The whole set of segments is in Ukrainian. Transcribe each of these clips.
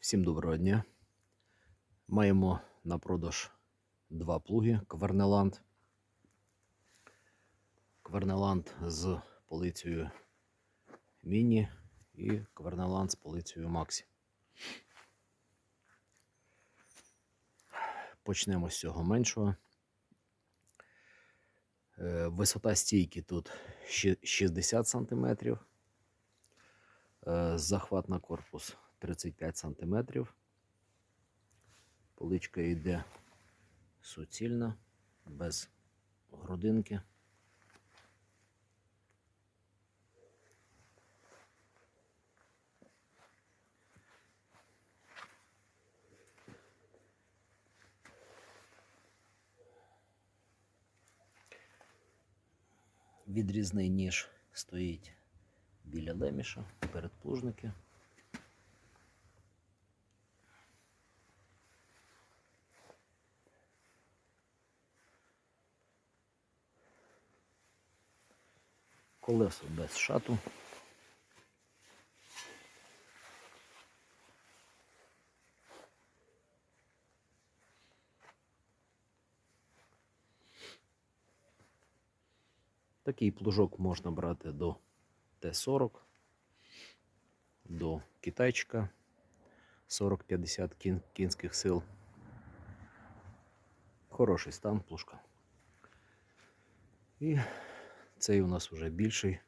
Всім доброго дня. Маємо на продаж два плуги Квернеланд. Квернеланд з полицею Міні і Квернеланд з полицею Максі. Почнемо з цього меншого. Е, Висота стійки тут 60 см. Е, Захват на корпус 35 см. Поличка йде суцільна, без грудинки. Відрізний ніж стоїть біля леміша, передплужники. Колесо без шату. Такий плужок можна брати до Т-40, до китайчика 40-50 кін, кінських сил. Хороший стан плужка. І цей у нас вже більший.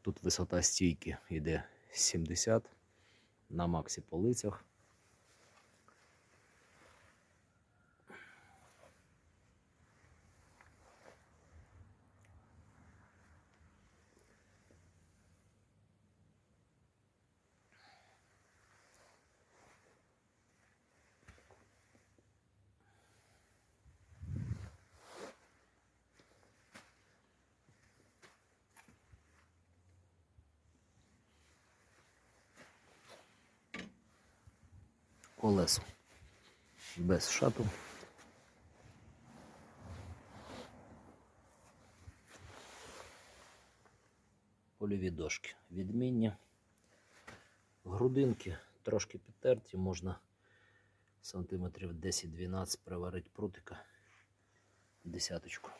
Тут висота стійки йде 70 на максі полицях. Колесо без шату. Польові дошки відмінні. Грудинки трошки підтерті, можна сантиметрів 10-12 приварити прутика десяточку.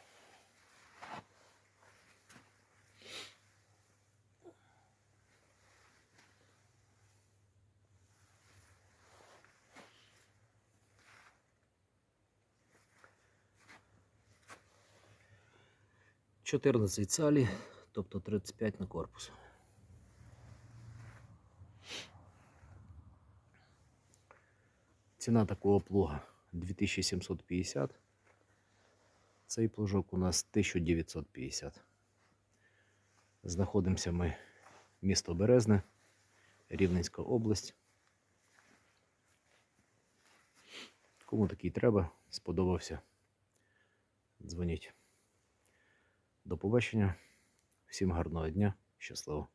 Чотирнадцять цалі, тобто 35 на корпус. Ціна такого плуга 2750. Цей плужок у нас 1950. Знаходимося ми місто Березне, Рівненська область. Кому такий треба, сподобався. Дзвоніть. До побачення. Всім гарного дня. Щасливо.